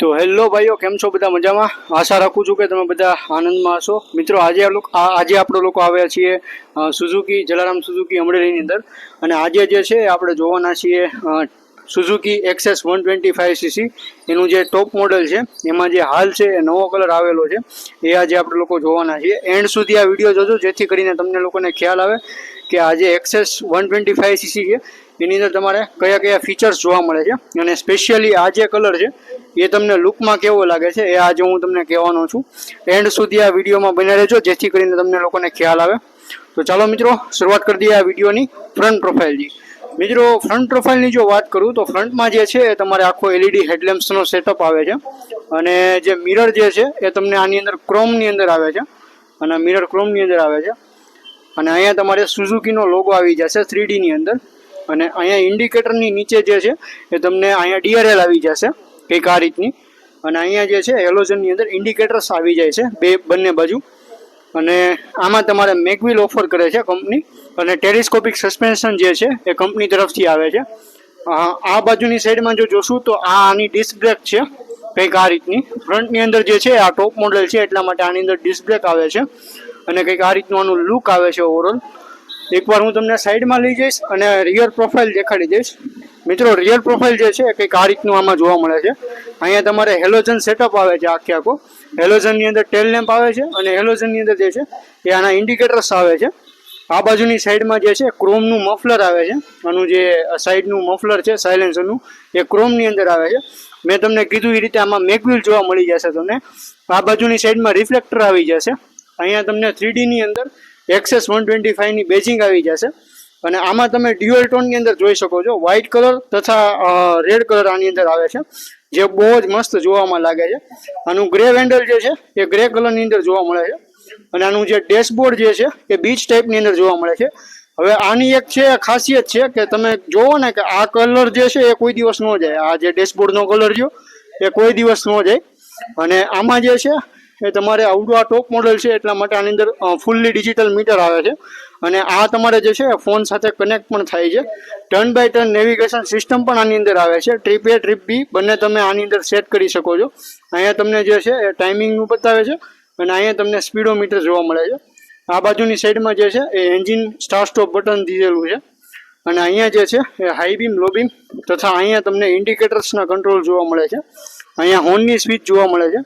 તો હેલો ભાઈઓ, કેમ છો બધા મજામાં? આશા રાખું છું કે તમે બધા આનંદમાં હશો. મિત્રો, આજે આજે આપણે લોકો આવ્યા છીએ સુઝુકી જલારામ સુઝુકી અમરેલીની અંદર. અને આજે જે છે, આપણે જોવાના છીએ Suzuki Access one twenty five CC એનું જે ટોપ મોડલ છે, એમાં જે હાલ છે, એ નવો કલર આવેલો છે. એ આજે આપણે લોકો જોવાના છીએ. એન્ડ સુધી આ વીડિયો જોજો, જેથી કરીને તમને લોકોને ખ્યાલ આવે કે આ જે Access one twenty five CC છે, એની અંદર તમારે કયા કયા ફીચર્સ જોવા મળે છે. અને સ્પેશિયલી આ જે કલર છે એ તમને લુકમાં કેવો લાગે છે? એ આજે હું તમને કહેવાનો છું. એન્ડ સુધી આ વિડીયોમાં બને રહેજો, જેથી કરીને તમને લોકોને ખ્યાલ આવે. તો ચાલો મિત્રો, શરૂઆત કરી દઈએ આ વિડીયોની ફ્રન્ટ પ્રોફાઇલની મિત્રો ફ્રન્ટ પ્રોફાઇલની જો વાત કરું, તો ફ્રન્ટમાં જે છે, એ તમારે આખો એલઈડી હેડલેમ્પ્સનો સેટઅપ આવે છે. અને જે મિરર જે છે, એ તમને આની અંદર ક્રોમની અંદર આવે છે. અને મિરર ક્રોમની અંદર આવે છે. અને અહીંયા તમારે સુઝુકીનો લોગો આવી જશે થ્રી ની અંદર. અને અહીંયા ઇન્ડિકેટરની નીચે જે છે, એ તમને અહીંયા ડીઆરએલ આવી જશે. કંઈક આ રીતની. અને અહીંયા જે છે હેલોજનની અંદર ઇન્ડિકેટર્સ આવી જાય છે, બે બંને બાજુ. અને આમાં તમારે મેકવિલ ઓફર કરે છે કંપની. અને ટેલિસ્કોપિક સસ્પેન્શન જે છે, એ કંપની તરફથી આવે છે. આ બાજુની સાઈડમાં જો જોશું તો આ આની ડિસ્ક બ્રેક છે, કંઈક આ રીતની. ફ્રન્ટની અંદર જે છે, આ ટોપ મોડેલ છે, એટલા માટે આની અંદર ડિસ્ક બ્રેક આવે છે. અને કંઈક આ રીતનું આનું લુક આવે છે ઓવરઓલ. એકવાર હું તમને સાઈડમાં લઈ જઈશ અને રિયર પ્રોફાઇલ દેખાડી દઈશ. મિત્રો રિયર પ્રોફાઇલ જે છે કંઈક આ રીતનું આમાં જોવા મળે છે. અહીંયા તમારે હેલોજન સેટઅપ આવે છે આખે આખો. હેલોજનની અંદર ટેલ લેમ્પ આવે છે અને હેલોજનની અંદર જે છે એ આના ઇન્ડિકેટર્સ આવે છે. આ બાજુની સાઈડમાં જે છે ક્રોમનું મફલર આવે છે. આનું જે સાઈડનું મફલર છે સાયલેન્સરનું એ ક્રોમની અંદર આવે છે. મેં તમને કીધું એ રીતે આમાં મેકવિલ જોવા મળી જશે તમને. આ બાજુની સાઈડમાં રિફ્લેક્ટર આવી જશે. અહીંયા તમને થ્રીડીની અંદર એક્સેસ વન ટ્વેન્ટી ફાઈવની બેજિંગ આવી જશે. અને આમાં તમે ડ્યુઅલ ટોનની અંદર જોઈ શકો છો. વ્હાઇટ કલર તથા રેડ કલર આની અંદર આવે છે. જે બહુ જ મસ્ત જોવામાં લાગે છે. આનું ગ્રે વેન્ડલ જે છે, એ ગ્રે કલરની અંદર જોવા મળે છે. અને આનું જે ડેશબોર્ડ જે છે, એ બીચ ટાઈપની અંદર જોવા મળે છે. હવે આની એક છે, ખાસિયત છે કે તમે જોવો ને કે આ કલર જે છે, એ કોઈ દિવસ ન જાય. આ જે ડેશબોર્ડનો કલર જો એ કોઈ દિવસ ન જાય. અને આમાં જે છે એ તમારે આવડું આ ટોપ મોડલ છે એટલા માટે આની અંદર ફૂલ્લી ડિજિટલ મીટર આવે છે. અને આ તમારે જે છે ફોન સાથે કનેક્ટ પણ થાય છે. Turn by turn navigation system પણ આની અંદર આવે છે. ટ્રીપ એ ટ્રીપ બી બંને તમે આની અંદર સેટ કરી શકો છો. અહીંયા તમને જે છે, એ ટાઈમિંગનું બતાવે છે અને અહીંયા તમને સ્પીડોમીટર જોવા મળે છે. આ બાજુની સાઈડમાં જે છે, એ એન્જિન સ્ટાર સ્ટોપ બટન દીધેલું છે. અને અહીંયા જે છે, એ હાઈ બીમ લો બીમ તથા અહીંયા તમને ઇન્ડિકેટર્સના કંટ્રોલ જોવા મળે છે. અહીંયા હોર્નની સ્વિચ જોવા મળે છે.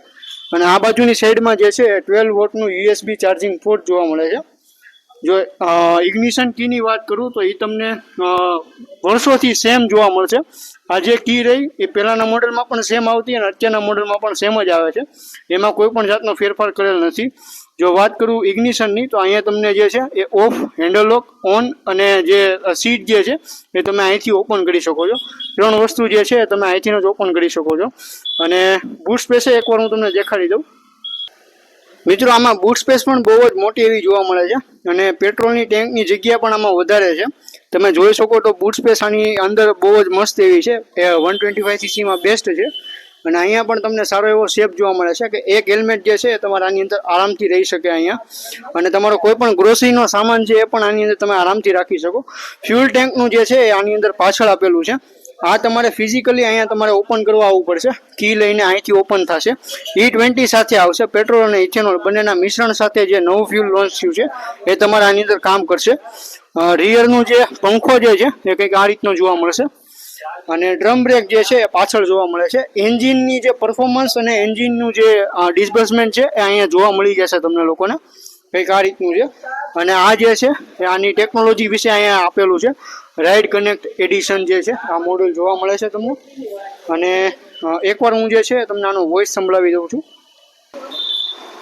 અને આ બાજુની સાઈડમાં જે છે ટ્વેલ્વ વોટનું યુએસબી ચાર્જિંગ પોર્ટ જોવા મળે છે. જો ઇગ્નિશન કીની વાત કરું તો એ તમને વર્ષોથી સેમ જોવા મળશે. આ જે કી રહી, એ પહેલાંના મોડેલમાં પણ સેમ આવતી અને અત્યારના મોડેલમાં પણ સેમ જ આવે છે. એમાં કોઈ પણ જાતનો ફેરફાર કરેલ નથી. જો વાત કરું ઇગ્નિશનની તો અહીંયા તમને જે છે એ ઓફ હેન્ડલ લોક ઓન અને જે સીટ જે છે, એ તમે અહીંથી ઓપન કરી શકો છો. ત્રણ વસ્તુ જે છે એ તમે અહીંથી જ ઓપન કરી શકો છો. અને બૂટ સ્પેસે એકવાર હું તમને દેખાડી દઉં. મિત્રો, આમાં બૂટ સ્પેસ પણ બહુ જ મોટી એવી જોવા મળે છે અને પેટ્રોલની ટેન્કની જગ્યા પણ આમાં વધારે છે. તમે જોઈ શકો તો બૂટ સ્પેસ આની અંદર બહુ જ મસ્ત એવી છે. એ વન ટ્વેન્ટી ફાઈવ સીસીમાં બેસ્ટ છે. અને અહીંયા પણ તમને સારો એવો શેપ જોવા મળે છે કે એક હેલ્મેટ જે છે એ તમારે આની અંદર આરામથી રહી શકે અહીંયા. અને તમારો કોઈ પણ ગ્રોસરીનો સામાન છે એ પણ આની અંદર તમે આરામથી રાખી શકો. ફ્યુલ ટેન્કનું જે છે એ આની અંદર પાછળ આપેલું છે. આ તમારે ફિઝિકલી અહીંયા તમારે ઓપન કરવા આવવું પડશે. કી લઈને અહીંથી ઓપન થશે. ઈ ટ્વેન્ટી સાથે આવશે. પેટ્રોલ અને ઇથેનોલ બંનેના મિશ્રણ સાથે જે નવું ફ્યુલ લોન્ચ થયું છે, એ તમારે આની અંદર કામ કરશે. રિયરનું જે પંખો જે છે, એ કંઈક આ રીતનો જોવા મળશે. અને ડ્રમ બ્રેક જે છે એ પાછળ જોવા મળે છે. એન્જિનની જે પરફોર્મન્સ અને એન્જિનનું જે ડિસ્બર્સમેન્ટ છે એ અહીંયા જોવા મળી જશે તમને લોકોને. કંઈક આ રીતનું છે. અને આ જે છે એ આની ટેકનોલોજી વિશે અહીંયા આપેલું છે. રાઇડ કનેક્ટ એડિશન જે છે, આ મોડેલ જોવા મળે છે તમને. અને એકવાર હું જે છે તમને આનો વોઇસ સંભળાવી દઉં છું.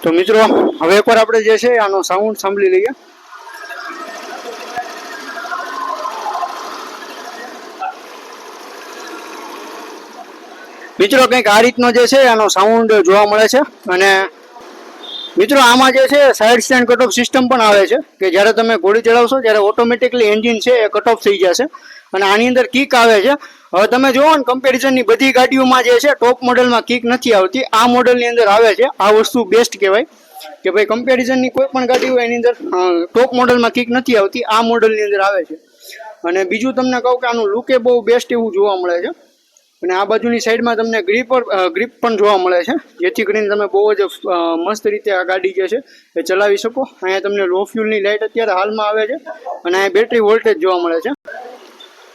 તો મિત્રો, હવે એકવાર આપણે જે છે આનો સાઉન્ડ સાંભળી લઈએ. મિત્રો, કંઈક આ રીતનો જે છે, આનો સાઉન્ડ જોવા મળે છે. અને મિત્રો, આમાં જે છે side stand cut off system પણ આવે છે, કે જ્યારે તમે ઘોડી ચડાવશો, ત્યારે ઓટોમેટિકલી એન્જિન છે, એ કટ ઓફ થઈ જશે. અને આની અંદર કિક આવે છે. હવે તમે જુઓ ને કમ્પેરિઝનની બધી ગાડીઓમાં જે છે ટોપ મોડલમાં કિક નથી આવતી. આ મોડલની અંદર આવે છે. આ વસ્તુ બેસ્ટ કહેવાય. કે ભાઈ કમ્પેરિઝનની કોઈ પણ ગાડી હોય, એની અંદર ટોપ મોડલમાં કિક નથી આવતી. આ મોડલની અંદર આવે છે. અને બીજું તમને કહું કે, આનું લુકે બહુ બેસ્ટ એવું જોવા મળે છે. અને આ બાજુની સાઈડમાં તમને ગ્રીપર ગ્રીપ પણ જોવા મળે છે. જેથી કરીને તમે બહુ જ મસ્ત રીતે આ ગાડી જે છે એ ચલાવી શકો. અહીંયા તમને લો ફ્યુલની લાઇટ અત્યારે હાલમાં આવે છે અને અહીંયા બેટરી વોલ્ટેજ જોવા મળે છે.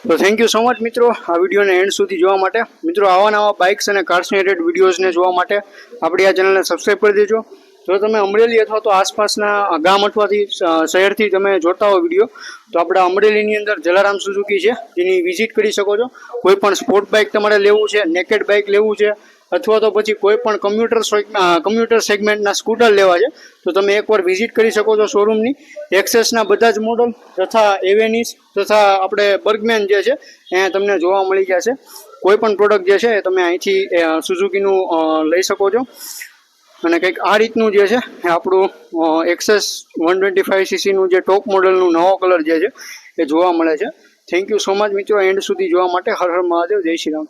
તો થેન્ક યુ સો મચ મિત્રો. આ વિડીયોને એન્ડ સુધી જોવા માટે. મિત્રો આવા નવા બાઇક્સ અને કાર્સની રિલેટેડ વિડીયોઝને જોવા માટે આપણી આ ચેનલને સબસ્ક્રાઈબ કરી દેજો. જો તમે અમરેલી અથવા તો આસપાસના ગામ અથવાથી શહેરથી તમે જોતા હો વીડિયો, તો આપણા અમરેલીની અંદર જલારામ સુઝુકી છે. જેની વિઝિટ કરી શકો છો. કોઈ પણ સ્પોર્ટ બાઇક તમારે લેવું છે, નેકેડ બાઇક લેવું છે, અથવા તો પછી કોઈ પણ કમ્પ્યુટર કમ્પ્યુટર સેગમેન્ટના સ્કૂટર લેવા છે, તો તમે એકવાર વિઝિટ કરી શકો છો શોરૂમની. એક્સેસના બધા જ મોડલ તથા એવેનિસ તથા આપણે બર્ગમેન જે છે, એ તમને જોવા મળી જશે. કોઈ પણ પ્રોડક્ટ જે છે, એ તમે અહીંથી સુઝુકીનું લઈ શકો છો. અને કંઈક આ રીતનું જે છે, એ આપણું એક્સેસ વન ટ્વેન્ટી ફાઇવ સીસીનું જે ટોપ મોડલનું નવો કલર જે છે, એ જોવા મળે છે. થેન્ક યુ સો મચ મિત્રો એન્ડ સુધી જોવા માટે હર હર મહાદેવ, જય શ્રી રામ.